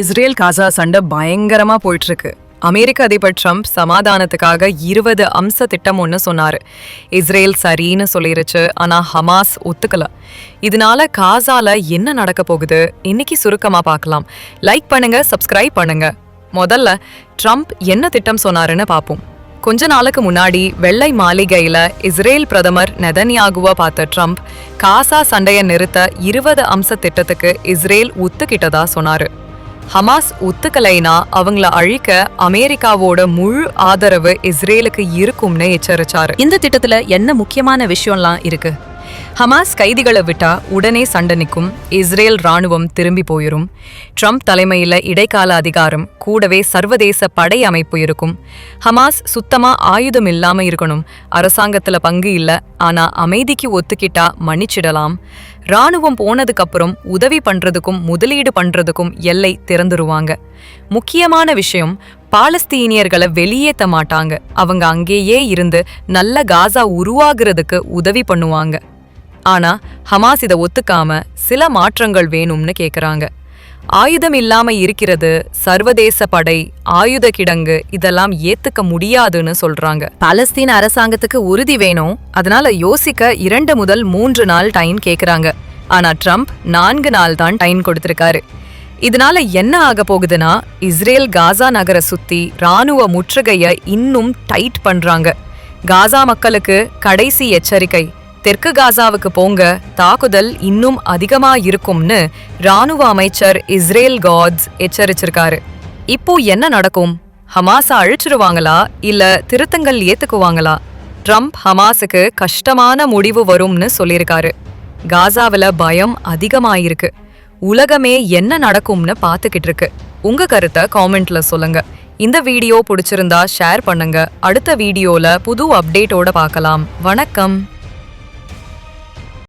Israel Gaza சண்டை பயங்கரமா போயிட்டு இருக்கு அமெரிக்க அதிபர் ட்ரம்ப் சமாதானத்துக்காக இருபது அம்ச திட்டம் ஒன்று சொன்னாரு. இஸ்ரேல் சரின்னு சொல்லிருச்சு ஆனால் ஹமாஸ் ஒத்துக்கல. இதனால காசால என்ன நடக்க போகுது இன்னைக்கு சுருக்கமாக பார்க்கலாம். லைக் பண்ணுங்க சப்ஸ்கிரைப் பண்ணுங்க. முதல்ல ட்ரம்ப் என்ன திட்டம் சொன்னாருன்னு பார்ப்போம். கொஞ்ச நாளுக்கு முன்னாடி வெள்ளை மாளிகையில் இஸ்ரேல் பிரதமர் நெதன்யாகுவா பார்த்த ட்ரம்ப் காசா சண்டையை நிறுத்த இருபது அம்ச திட்டத்துக்கு இஸ்ரேல் ஒத்துக்கிட்டதா சொன்னாரு. ஹமாஸ் ஒத்துக்கலைனா அவங்கள அழிக்க அமெரிக்காவோட முழு ஆதரவு இஸ்ரேலுக்கு இருக்கும்னு எச்சரிச்சாரு. இந்த திட்டத்துல என்ன முக்கியமான விஷயம்லாம் இருக்கு? ஹமாஸ் கைதிகளை விட்டா உடனே சண்டை நிற்கும் இஸ்ரேல் ராணுவம் திரும்பி போயிரும். ட்ரம்ப் தலைமையில இடைக்கால அதிகாரம் கூடவே சர்வதேச படை அமைப்பு இருக்கும். ஹமாஸ் சுத்தமா ஆயுதம் இல்லாம இருக்கணும். அரசாங்கத்துல பங்கு இல்ல. ஆனா அமைதிக்கு ஒத்துக்கிட்டா மன்னிச்சிடலாம். ராணுவம் போனதுக்கப்புறம் உதவி பண்றதுக்கும் முதலீடு பண்றதுக்கும் எல்லை திறந்துருவாங்க. முக்கியமான விஷயம் பாலஸ்தீனியர்களை வெளியேத்த மாட்டாங்க. அவங்க அங்கேயே இருந்து நல்ல காசா உருவாகிறதுக்கு உதவி பண்ணுவாங்க. ஆனா ஹமாஸ் இதை ஒத்துக்காம சில மாற்றங்கள் வேணும்னு கேக்குறாங்க. ஆயுதம் இல்லாம இருக்கிறது சர்வதேச படை ஆயுத கிடங்கு இதெல்லாம் ஏத்துக்க முடியாதுன்னு சொல்றாங்க. பலஸ்தீன் அரசாங்கத்துக்கு உறுதி வேணும் அதனால யோசிக்க இரண்டு முதல் மூன்று நாள் டைம் கேக்குறாங்க. ஆனா ட்ரம்ப் நான்கு நாள் தான் டைம் கொடுத்திருக்காரு. இதனால என்ன ஆக போகுதுன்னா இஸ்ரேல் காசா நகர சுத்தி ராணுவ முற்றுகைய இன்னும் டைட் பண்றாங்க. காசா மக்களுக்கு கடைசி எச்சரிக்கை தெற்கு காசாவுக்கு போங்க. தாக்குதல் இன்னும் அதிகமா இருக்கும்னு ராணுவ அமைச்சர் இஸ்ரேல் காட்ஸ் எச்சரிச்சிருக்காரு. இப்போ என்ன நடக்கும்? ஹமாஸ அழிச்சிருவாங்களா? இல்ல திருத்தங்கள் ஏத்துக்குவாங்களா? ட்ரம்ப் ஹமாஸுக்கு கஷ்டமான முடிவு வரும்னு சொல்லியிருக்காரு. காசாவில் பயம் அதிகமாயிருக்கு. உலகமே என்ன நடக்கும்னு பார்த்துக்கிட்டு இருக்கு உங்க கருத்தை காமெண்ட்ல சொல்லுங்க. இந்த வீடியோ பிடிச்சிருந்தா ஷேர் பண்ணுங்க. அடுத்த வீடியோல புது அப்டேட்டோட பார்க்கலாம். வணக்கம்.